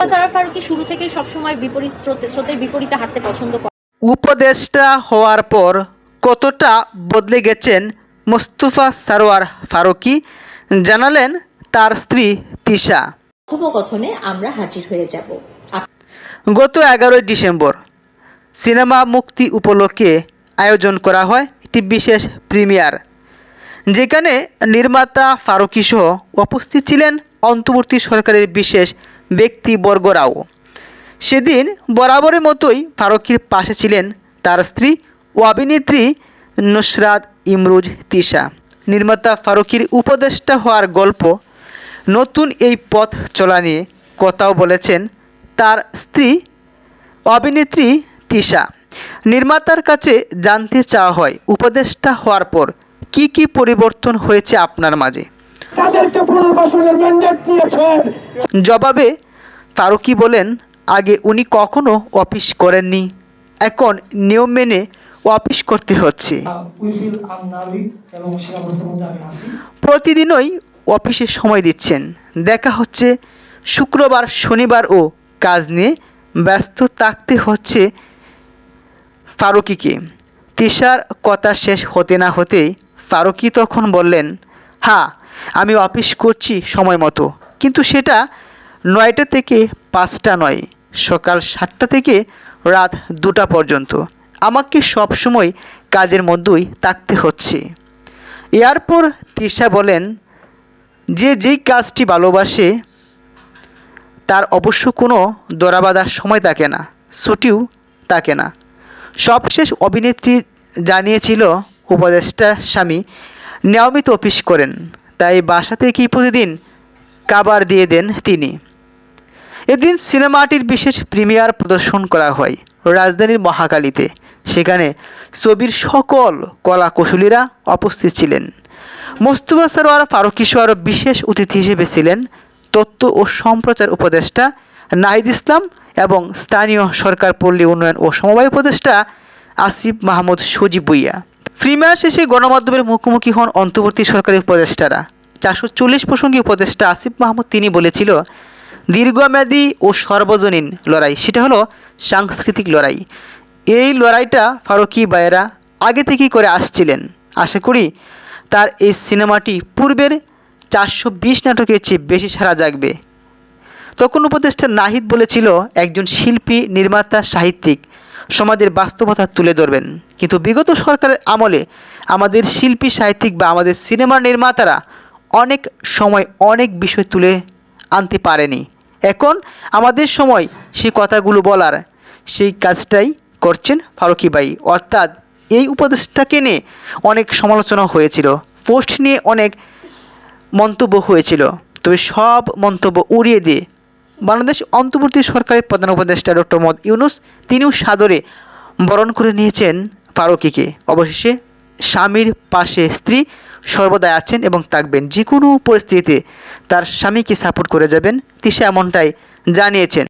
সারার ফারুকি শুরু থেকে সবসময় বিপরীত স্রোতে স্রোতের বিপরীতে হাঁটতে পছন্দ করে উপদেষ্টা হওয়ার পর কতটা বদলে গেছেন মোস্তফা সারোয়ার ফারুকি জানালেন তার স্ত্রী তিশা। কথোপকথনে আমরা হাজির হয়ে যাব। গত এগারোই ডিসেম্বর সিনেমা মুক্তি উপলক্ষে আয়োজন করা হয় একটি বিশেষ প্রিমিয়ার যেখানে নির্মাতা ফারুকি সহ উপস্থিত ছিলেন অন্তর্বর্তী সরকারের বিশেষ ব্যক্তিবর্গরাও। সেদিন বরাবরের মতোই ফারুকির পাশে ছিলেন তার স্ত্রী ও অভিনেত্রী নুসরাত ইমরুজ তিশা। নির্মাতা ফারুকির উপদেষ্টা হওয়ার গল্প নতুন এই পথ চলা নিয়ে কথাও বলেছেন তার স্ত্রী অভিনেত্রী তিশা। নির্মাতার কাছে জানতে চাওয়া হয় উপদেষ্টা হওয়ার পর কি কি পরিবর্তন হয়েছে আপনার মাঝে? জবাবে ফারুকি বলেন আগে উনি কখনো অফিস করেননি। এখন নিয়ম মেনে অফিস করতে হচ্ছে। প্রতিদিনই অফিসে সময় দিচ্ছেন। দেখা হচ্ছে শুক্রবার শনিবার ও কাজ নিয়ে ব্যস্ত থাকতে হচ্ছে ফারুকিকে তিশার কথা শেষ হতে না হতেই ফারুকি তখন বললেন হ্যাঁ আমি অফিস করছি সময় মতো। কিন্তু সেটা নয়টা থেকে পাঁচটা নয়, সকাল সাতটা থেকে রাত দুটা পর্যন্ত। আমাকে সবসময় কাজের মধ্যেই থাকতে হচ্ছে। এরপর তিশা বলেন, যে যেই কাজটি ভালোবাসে, তার অবশ্য কোনো দরাবাদার সময় থাকে না, ছুটিও থাকে না। সবশেষ অভিনেত্রী জানিয়েছিল উপদেষ্টা স্বামী নিয়মিত অফিস করেন, তাই বাসা থেকেই প্রতিদিন কাবার দিয়ে দেন তিনি। এদিন সিনেমাটির বিশেষ প্রিমিয়ার প্রদর্শন করা হয় রাজধানীর মহাকালীতে সেখানে ছবির সকল কলা কুশলীরা উপস্থিত ছিলেন। মোস্তফা সরোয়ার ফারুকি আরও বিশেষ অতিথি হিসেবে ছিলেন তথ্য ও সম্প্রচার উপদেষ্টা নাহিদ ইসলাম এবং স্থানীয় সরকার পল্লী উন্নয়ন ও সমবায় উপদেষ্টা আসিফ মাহমুদ সজীব বুইয়া প্রিমিয়ার শেষে গণমাধ্যমের মুখোমুখি হন অন্তর্বর্তী সরকারি উপদেষ্টারা। চারশো চল্লিশ প্রসঙ্গে উপদেষ্টা আসিফ মাহমুদ, তিনি বলেছিল দীর্ঘমেয়াদী ও সর্বজনীন লড়াই। সেটা হলো সাংস্কৃতিক লড়াই। এই লড়াইটা ফারুকি বায়েরা আগে থেকেই করে আসছিলেন। আশা করি তার এই সিনেমাটি পূর্বের চারশো বিশ নাটকের চেয়ে বেশি সারা জাগবে। তখন উপদেষ্টা নাহিদ বলেছিল, একজন শিল্পী, নির্মাতা, সাহিত্যিক, সমাজের বাস্তবতা তুলে ধরবেন। কিন্তু বিগত সরকারের আমলে আমাদের শিল্পী, সাহিত্যিক বা আমাদের সিনেমার নির্মাতারা অনেক সময় অনেক বিষয় তুলে আনতে পারেনি। এখন আমাদের সময় সেই কথাগুলো বলার সেই কাজটাই করছেন ফারুকি ভাই। অর্থাৎ এই উপদেশটাকে নিয়ে অনেক সমালোচনা হয়েছিল, পোস্ট নিয়ে অনেক মন্তব্য হয়েছিল। তবে সব মন্তব্য উড়িয়ে দিয়ে বাংলাদেশ অন্তর্বর্তী সরকারের প্রধান উপদেষ্টা ডক্টর মোহাম্মদ ইউনুস তিনিও সাদরে বরণ করে নিয়েছেন ফারুকিকে। অবশেষে স্বামীর পাশে স্ত্রী সর্বদাই আছেন এবং থাকবেন। যে কোনো পরিস্থিতিতে তার স্বামীকে সাপোর্ট করে যাবেন। তিশা এমনটাই জানিয়েছেন।